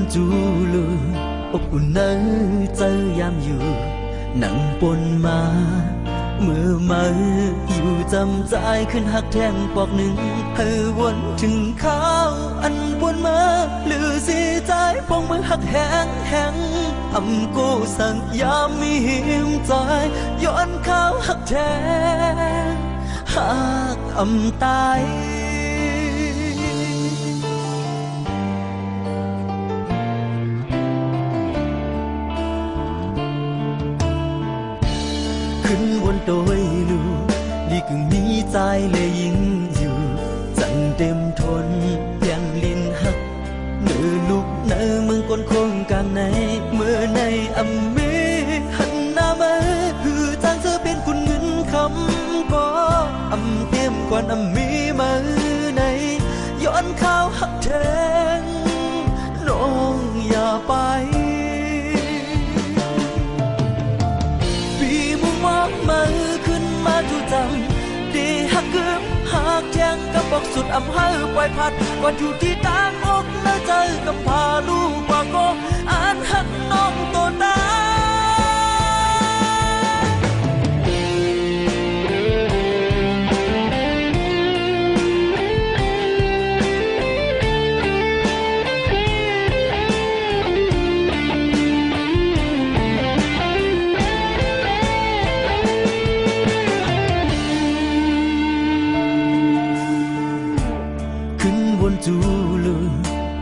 นจูลูอบอุ่นเนื้อเจอยามอยู่ หนังปนมาเมื่อมาอยู่จำใจขึ้นหักแทงปอกหนึ่งให้วนถึงข้าวอันวนมาหรือสีใจพองมือหักแหงแหงอำกูสั่งยามมีหิมใจย้อนข้าวหักแทงหักอำตาย ขึ้นวนโดยลูลีกึ่งมีใจเลยยิงอยู่ จังเต็มทนเพียงลินหักเนื้อลูกเนื้อมืองก้นคงกลางในเมื่อในอเมหันหน้ามาหือจางเธอเป็นคุณเงินคำก็อำเตียมก่อนอำมีมาในย้อนข้าวหักแทง สุดอำเภอปล่อยพัดวันอยู่ที่ต่างอกแล้วเจ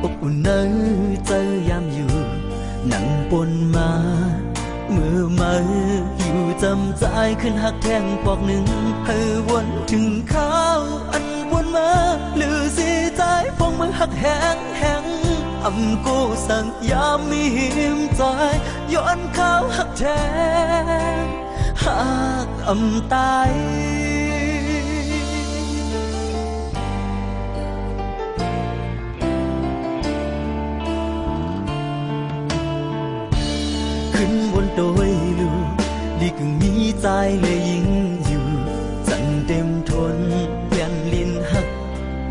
อบอุ่นเนอเจอยามอยู่ หนังปนมาเมื่อมาอยู่จำใจขึ้นหักแทงปอกหนึ่งให้วนถึงข้าวอันวนมาหรือสีใจพองมือหักแหงแหงอำกูสั่งยามมีหิมใจย้อนข้าวหักแทงหักอำตาย ขึ้นบนโดยลูลีกึ่งมีใจเลยยิงอยู่จังเต็มทนเพียนลินหัก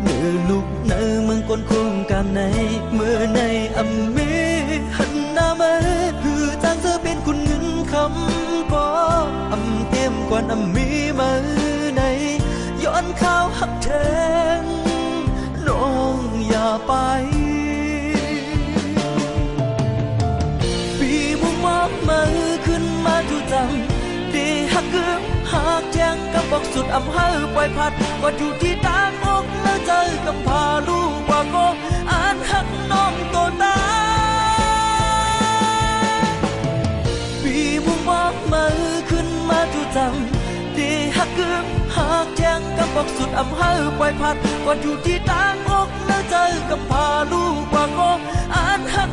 เมื่อลูกเนื้อเมืองก้นคงกลางในเมื่อในอเมหันน้ามาคือจางเธอเป็นคุณเงินคำก็อำเต็มก่อนอำมีมาในย้อนข้าวหักแทงน้องอย่าไป บอกสุดอำเภอปล่อยพัดก็อยู่ที่ตางอกแล้วเจอกับพาลูกว่าก็อ่านหักน้องตัวตาปีมุงมองมือขึ้นมาจูจำดีหักเกือบหักแจงกับอกสุดอำเภอปล่อยพัดก็อยู่ที่ตางอกแล้วเจอกับพาลูกว่าก็อ่านหัก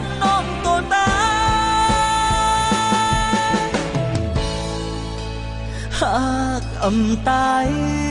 âm tai.